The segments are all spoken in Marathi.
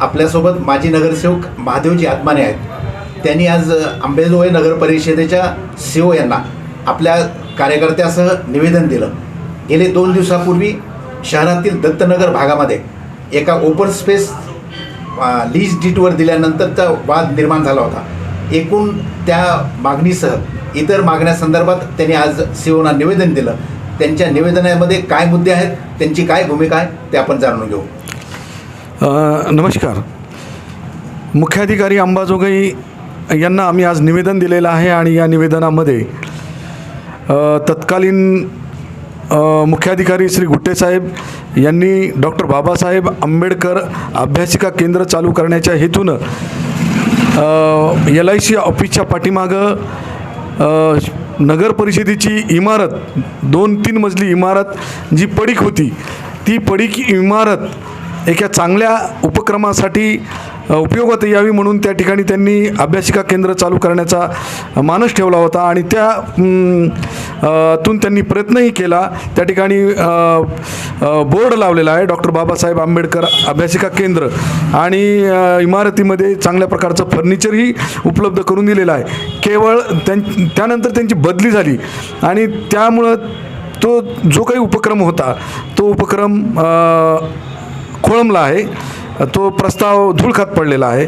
आपल्यासोबत माजी नगरसेवक महादेवजी आत्माने आहेत. त्यांनी आज आंबेजोगाई नगर परिषदेच्या सी ओ यांना आपल्या कार्यकर्त्यासह निवेदन दिलं. गेले दोन दिवसापूर्वी शहरातील दत्तनगर भागामध्ये एका ओपन स्पेस लीज डीटवर दिल्यानंतरचा वाद निर्माण झाला होता. एकूण त्या मागणीसह इतर मागण्यासंदर्भात त्यांनी आज सीओना निवेदन दिलं. त्यांच्या निवेदनामध्ये काय मुद्दे आहेत त्यांची काय भूमिका आहे ते आपण जाणून घेऊ. नमस्कार. मुख्याधिकारी अंबाजोगाई यांना आम्ही आज निवेदन दिलेलं आहे आणि या निवेदनामध्ये तत्कालीन मुख्याधिकारी श्री गुट्टेसाहेब यांनी डॉक्टर बाबासाहेब आंबेडकर अभ्यासिका केंद्र चालू करण्याच्या हेतूनं एल आय सी ऑफिसच्या पाठीमागं नगर परिषदेची इमारत दोन तीन मजली इमारत जी पडीक होती ती पडीक इमारत एका चांगल्या उपक्रमासाठी उपयोगात यावी म्हणून त्या ठिकाणी त्यांनी अभ्यासिका केंद्र चालू करण्याचा मानस ठेवला होता आणि त्या तून त्यांनी प्रयत्नही केला. त्या ठिकाणी बोर्ड लावलेला आहे. डॉक्टर बाबासाहेब आंबेडकर अभ्यासिका केंद्र आणि इमारतीमध्ये चांगल्या प्रकारचं फर्निचरही उपलब्ध करून दिलेलं आहे. केवळ त्यां त्यानंतर त्यांची बदली झाली आणि त्यामुळं तो जो काही उपक्रम होता तो उपक्रम खोळंबला आहे. तो प्रस्ताव धूळखात पडलेला आहे.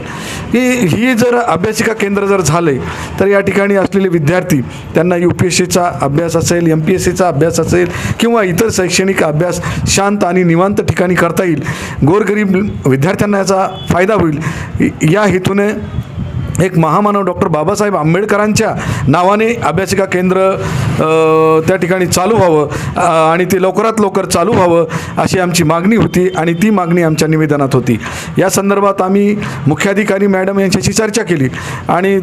की ही जर अभ्यासिका केंद्र जर झाले तर या ठिकाणी असलेले विद्यार्थी त्यांना यू पी एस सीचा अभ्यास असेल एम पी एस सीचा अभ्यास असेल किंवा इतर शैक्षणिक अभ्यास शांत आणि निवांत ठिकाणी करता येईल गोरगरीब विद्यार्थ्यांना याचा फायदा होईल. या हेतूने एक महामानव डॉक्टर बाबासाहेब आंबेडकरांच्या नावाने अभ्यासिका केंद्र त्या ठिकाणी चालू व्हावं आणि ते लवकरात लवकर चालू व्हावं अशी आमची मागणी होती आणि ती मागणी आमच्या निवेदनात होती. या संदर्भात आम्ही मुख्याधिकारी मॅडम यांच्याशी चर्चा केली आणि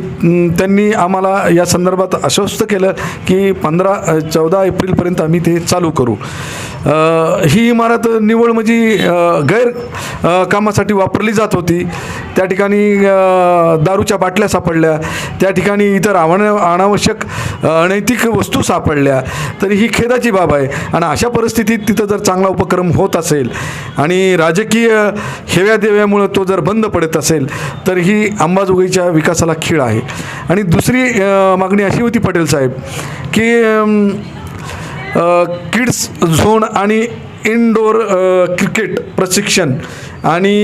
त्यांनी आम्हाला या संदर्भात आश्वस्त केलं की पंधरा चौदा एप्रिलपर्यंत आम्ही ते चालू करू. ही इमारत निवळ म्हणजे गैर कामासाठी वापरली जात होती. त्या ठिकाणी दारूच्या बाटल्या सापडल्या. त्या ठिकाणी इतर आव्हान अनावश्यक अनैतिक वस्तू सापडल्या. तर ही खेदाची बाब आहे. आणि अशा परिस्थितीत तिथं जर चांगला उपक्रम होत असेल आणि राजकीय हेव्यादेव्यामुळं तो जर बंद पडत असेल तर ही अंबाजोगाईच्या विकासाला खीळ आहे. आणि दुसरी मागणी अशी होती पटेल साहेब की किड्स झोन आणि इनडोअर क्रिकेट प्रशिक्षण आणि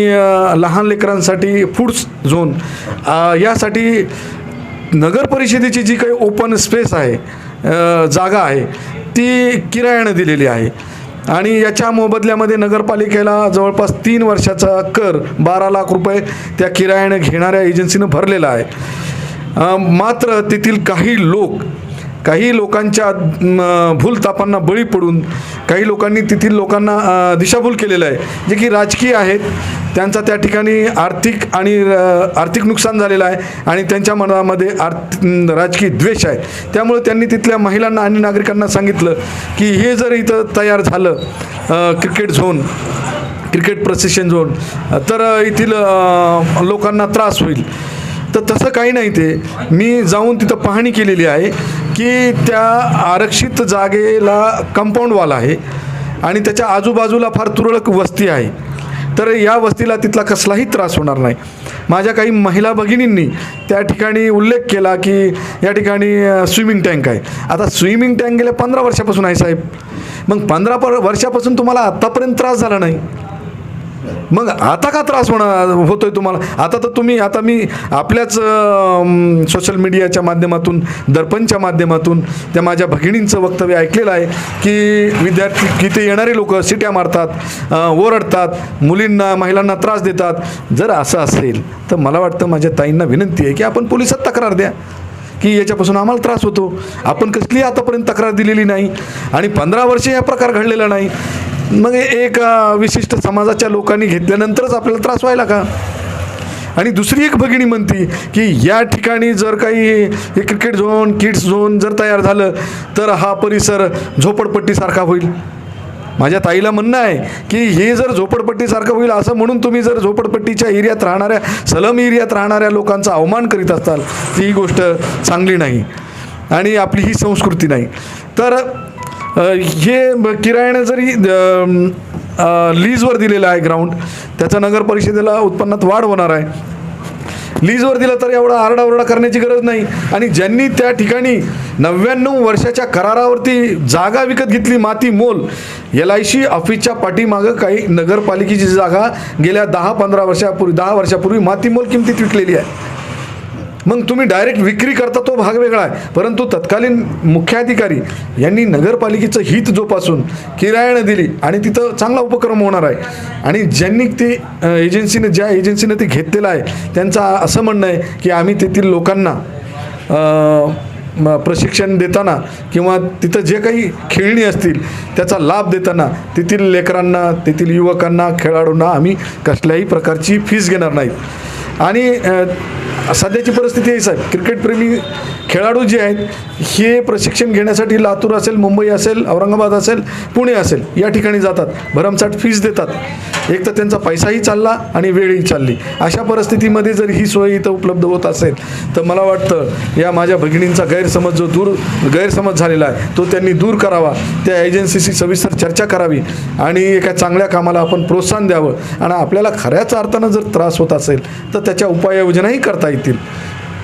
लहान लेकरांसाठी फूड्स झोन यासाठी नगर परिषदेची जी काही ओपन स्पेस आहे जागा आहे ती किरायानं दिलेली आहे. आणि याच्या मोबदल्यामध्ये नगरपालिकेला जवळपास तीन वर्षाचा कर बारा लाख रुपये त्या किरायानं घेणाऱ्या एजन्सीनं भरलेला आहे. मात्र तेथील काही लोक काही लोकांच्या भूलतापांना बळी पडून काही लोकांनी तेथील लोकांना दिशाभूल केलेलं आहे. जे की राजकीय आहेत त्यांचा त्या ठिकाणी आर्थिक आणि आर्थिक नुकसान झालेलं आहे आणि त्यांच्या मनामध्ये आर्थ राजकीय द्वेष आहे. त्यामुळे त्यांनी तिथल्या महिलांना आणि नागरिकांना सांगितलं की हे जर इथं तयार झालं क्रिकेट झोन क्रिकेट प्रशिक्षण झोन तर येथील लोकांना त्रास होईल. तर तसं काही नाही ते. मी जाऊन तिथं पाहणी केलेली आहे की त्या आरक्षित जागेला कंपाऊंड वॉल आहे आणि त्याच्या आजूबाजूला फार तुरळक वस्ती आहे. तर या वस्तीला तिथला कसलाही त्रास होणार नाही. माझ्या काही महिला भगिनींनी त्या ठिकाणी उल्लेख केला की या ठिकाणी स्विमिंग टँक आहे. आता स्विमिंग टँक गेल्या पंधरा वर्षापासून आहे साहेब. मग पंधरा पर वर्षापासून तुम्हाला आत्तापर्यंत त्रास झाला नाही. मग आता का त्रास होणार होतोय तुम्हाला? आता तर तुम्ही आता मी आपल्याच सोशल मीडियाच्या माध्यमातून दर्पणच्या माध्यमातून त्या माझ्या भगिनींचं वक्तव्य ऐकलेलं आहे की विद्यार्थी तिथे येणारे लोक सिट्या मारतात ओरडतात मुलींना महिलांना त्रास देतात. जर असं असेल तर मला वाटतं माझ्या ताईंना विनंती आहे की आपण पोलिसात तक्रार द्या की याच्यापासून आम्हाला त्रास होतो. आपण कसली आतापर्यंत तक्रार दिलेली नाही आणि पंधरा वर्षे हा प्रकार घडलेला नाही. मग एक विशिष्ट समाजाच्या लोकांनी घेतल्यानंतरच आपल्याला त्रास व्हायला का? आणि दुसरी एक भगिनी म्हणती की या ठिकाणी जर काही हे क्रिकेट झोन किड्स झोन जर तयार झालं तर हा परिसर झोपडपट्टीसारखा होईल. माझ्या ताईला म्हणणं आहे की हे जर झोपडपट्टीसारखं होईल असं म्हणून तुम्ही जर झोपडपट्टीच्या एरियात राहणाऱ्या सलम एरियात राहणाऱ्या लोकांचा अवमान करीत असाल ती ही गोष्ट चांगली नाही. आणि आपली ही संस्कृती नाही. तर हे किरायाने किरायानं जरी लीजवर दिलेलं आहे ग्राउंड त्याचा नगर परिषदेला उत्पन्नात वाढ होणार आहे. लीजवर दिलं तर एवढा आरडाओरडा करण्याची गरज नाही. आणि ज्यांनी त्या ठिकाणी नव्याण्णव वर्षाच्या करारावरती जागा विकत घेतली माती मोल एल आय सी ऑफिसच्या पाठीमागं काही नगरपालिकेची जागा गेल्या दहा पंधरा वर्षापूर्वी दहा वर्षापूर्वी माती मोल किमतीत विकलेली आहे. मग तुम्ही डायरेक्ट विक्री करता तो भाग वेगळा आहे. परंतु तत्कालीन मुख्याधिकारी यांनी नगरपालिकेचं हित जोपासून किरायानं दिली आणि तिथं चांगला उपक्रम होणार आहे. आणि ज्यांनी ते एजन्सीनं एजन्सीने ज्या एजन्सीने ते घेतलेलं आहे त्यांचं असं म्हणणं आहे की आम्ही तेथील लोकांना प्रशिक्षण देताना किंवा तिथं जे काही खेळणी असतील त्याचा लाभ देताना तेथील लेकरांना तेथील युवकांना खेळाडूंना आम्ही कसल्याही प्रकारची फीस घेणार नाहीत. आणि सध्याची परिस्थिती आहे साहेब. क्रिकेटप्रेमी खेळाडू जे आहेत हे प्रशिक्षण घेण्यासाठी लातूर असेल मुंबई असेल औरंगाबाद असेल पुणे असेल या ठिकाणी जातात. भरमसाठ फीस देतात. एक तर त्यांचा पैसाही चालला आणि वेळही चालली. अशा परिस्थितीमध्ये जर ही सोय इथं उपलब्ध होत असेल तर मला वाटतं या माझ्या भगिनींचा गैरसमज जो दूर गैरसमज झालेला आहे तो त्यांनी दूर करावा. त्या एजन्सीशी सविस्तर चर्चा करावी आणि एका चांगल्या कामाला आपण प्रोत्साहन द्यावं. आणि आपल्याला खऱ्याच अर्थानं जर त्रास होत असेल तर त्याच्या उपाययोजनाही करता येतील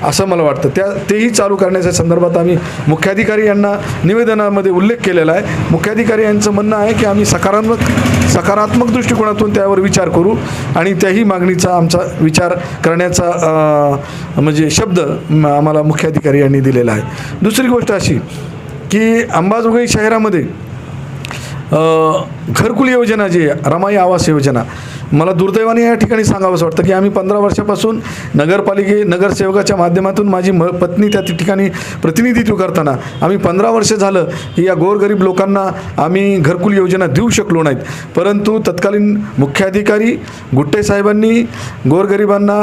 असं मला वाटतं. त्या तेही चालू करण्याच्या संदर्भात आम्ही मुख्याधिकारी यांना निवेदनामध्ये उल्लेख केलेला आहे. मुख्याधिकारी यांचं म्हणणं आहे की आम्ही सकारात्मक सकारात्मक दृष्टिकोनातून त्यावर विचार करू आणि त्याही मागणीचा आमचा विचार करण्याचा म्हणजे शब्द आम्हाला मुख्याधिकारी यांनी दिलेला आहे. दुसरी गोष्ट अशी की अंबाजोगाई शहरामध्ये घरकुल योजना जी आहे रमाई आवास योजना मला दुर्दैवाने या ठिकाणी सांगावंसं वाटतं की आम्ही पंधरा वर्षापासून नगरपालिके नगरसेवकाच्या माध्यमातून माझी म पत्नी त्या ठिकाणी प्रतिनिधित्व करताना आम्ही पंधरा वर्ष झालं की या गोरगरीब लोकांना आम्ही घरकुल योजना देऊ शकलो नाहीत. परंतु तत्कालीन मुख्याधिकारी गुट्टे साहेबांनी गोरगरिबांना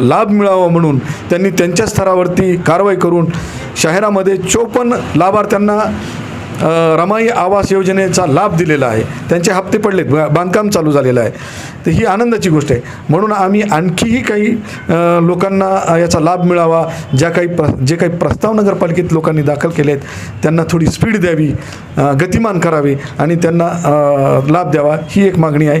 लाभ मिळावा म्हणून त्यांनी त्यांच्या स्तरावरती कारवाई करून शहरामध्ये चोपन्न लाभार्थ्यांना रमाई आवास योजनेचा लाभ दिलेला आहे. त्यांचे हप्ते पडलेत. बांधकाम चालू झालेलं आहे. तर ही आनंदाची गोष्ट आहे. म्हणून आम्ही आणखीही काही लोकांना याचा लाभ मिळावा. ज्या काही प्र जे काही प्रस्ताव नगरपालिकेत लोकांनी दाखल केले आहेत त्यांना थोडी स्पीड द्यावी गतिमान करावी आणि त्यांना लाभ द्यावा ही एक मागणी आहे.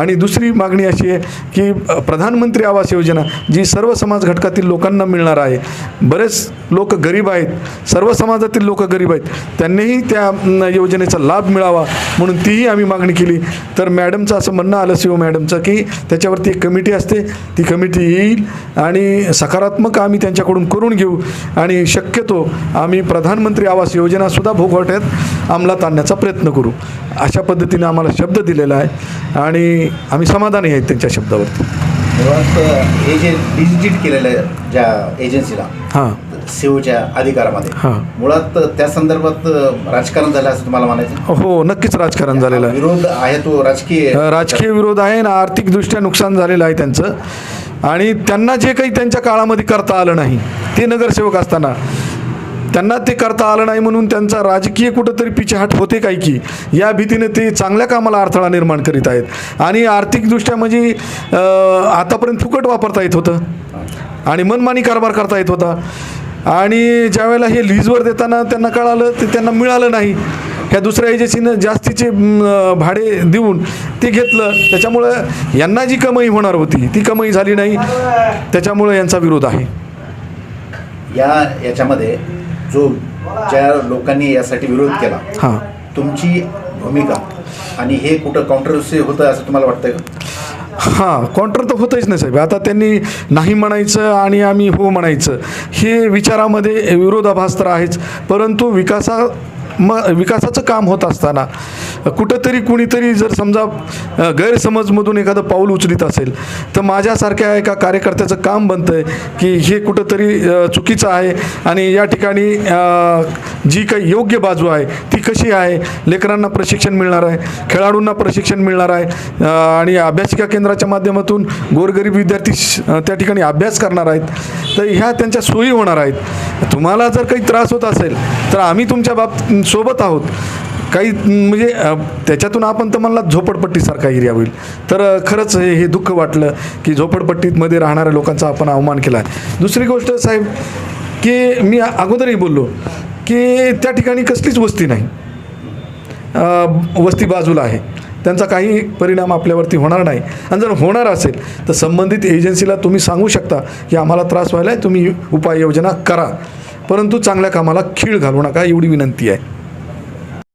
आणि दुसरी मागणी अशी आहे की प्रधानमंत्री आवास योजना जी सर्व समाज घटकातील लोकांना मिळणार आहे. बरेच लोक गरीब आहेत. सर्व समाजातील लोक गरीब आहेत. त्यांनीही त्या योजनेचा लाभ मिळावा म्हणून तीही आम्ही मागणी केली. तर मॅडमचं असं म्हणणं आलं सी ओ मॅडमचं की त्याच्यावरती एक कमिटी असते. ती कमिटी येईल आणि सकारात्मक आम्ही त्यांच्याकडून करून घेऊ. आणि शक्यतो आम्ही प्रधानमंत्री आवास योजनासुद्धा भोगवट्यात अंमलात आणण्याचा प्रयत्न करू. अशा पद्धतीने आम्हाला शब्द दिलेला आहे. आणि आम्ही समाधानी आहेत त्यांच्या शब्दावरती. हे जे डिजिट केलेलं आहे ज्या एजन्सीला हां. सीओच्या अधिकारामध्ये. हां. मुळात त्या संदर्भात राजकारण झालं असं तुम्हाला म्हणायचं हो नक्कीच राजकारण झालेलं आहे. विरोध आहे तो राजकीय? राजकीय विरोध आहे ना आर्थिकदृष्ट्या नुकसान झालेलं आहे त्यांचं. आणि त्यांना जे काही त्यांच्या काळामध्ये करता आलं नाही ते नगरसेवक असताना त्यांना ते करता आलं नाही म्हणून त्यांचा राजकीय कुठंतरी पिछेहाट होते काय की? या भीतीने ते चांगल्या कामाला अडथळा निर्माण करीत आहेत. आणि आर्थिकदृष्ट्या म्हणजे आतापर्यंत फुकट वापरता येत होतं. आणि मनमानी कारभार करता येत होता. आणि ज्यावेळेला हे लीजवर देताना त्यांना कळालं ते त्यांना मिळालं नाही. ह्या दुसऱ्या एजन्सीनं जास्तीचे भाडे देऊन ते घेतलं. त्याच्यामुळं यांना जी कमाई होणार होती ती कमाई झाली नाही. त्याच्यामुळं यांचा विरोध आहे. या याच्यामध्ये जो ज्या लोकांनी यासाठी विरोध केला हां. तुमची भूमिका आणि हे कुठं काउंटरसे होतं असं तुम्हाला वाटतंय का? हां कॉन्ट्र तर होतच नाही साहेब. आता त्यांनी नाही म्हणायचं आणि आम्ही हो म्हणायचं. हे विचारामध्ये विरोधाभास तर आहेच. परंतु विकासा म विकासाचं काम होत असताना कुठंतरी कुणीतरी जर समजा गैरसमजमधून एखादं पाऊल उचलित असेल तर माझ्यासारख्या एका कार्यकर्त्याचं काम बनतं आहे की हे कुठंतरी चुकीचं आहे. आणि या ठिकाणी जी काही योग्य बाजू आहे ती कशी आहे? लेकरांना प्रशिक्षण मिळणार आहे खेळाडूंना प्रशिक्षण मिळणार आहे आणि अभ्यासिका केंद्राच्या माध्यमातून गोरगरीब विद्यार्थी श- त्या ठिकाणी अभ्यास करणार आहेत. तर ह्या त्यांच्या सोयी होणार आहेत. तुम्हाला जर काही त्रास होत असेल तर आम्ही तुमच्या बाब सोबत आहोत. काही म्हणजे त्याच्यातून आपण तर मला झोपडपट्टीसारखा एरिया होईल. तर खरंच हे हे दुःख वाटलं की झोपडपट्टीमध्ये राहणाऱ्या लोकांचा आपण अवमान केला. आहे दुसरी गोष्ट साहेब की मी अगोदरही बोललो की त्या ठिकाणी कसलीच वस्ती नाही. वस्ती बाजूला आहे. त्यांचा काही परिणाम आपल्यावरती होणार नाही. आणि जर होणार असेल तर संबंधित एजन्सीला तुम्ही सांगू शकता की आम्हाला त्रास व्हायला आहे तुम्ही उपाययोजना करा. परंतु चांगल्या कामाला खीळ घालू नका एवढी विनंती आहे.